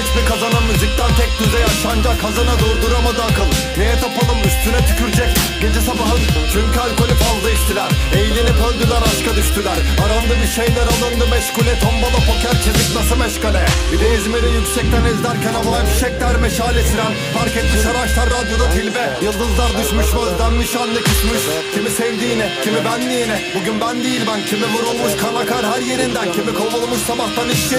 hiçbir kazanım müzikten tek düze yaşanacak. Kazana durduramadı akıl Neye tapalım? Üstüne tükürecek. Gece sabahın çünkü alkolü fazla içtiler. Eğlenip öldüler aşka düştüler. Arandı bir şeyler alındı meşgule. Tombala poker çizik nasıl meşgale? Bir de İzmir'i yüksekten izlerken havaya fişekler meşale siren. Fark etmiş araçlar radyoda tilbe. Yıldızlar düşmüş özlenmiş anne küsmüş. Kimi sevdiğine kimi benliğine. Bugün ben değil ben. Kimi vurulmuş kan akar her yerinden. Kimi kovulmuş sabahtan iş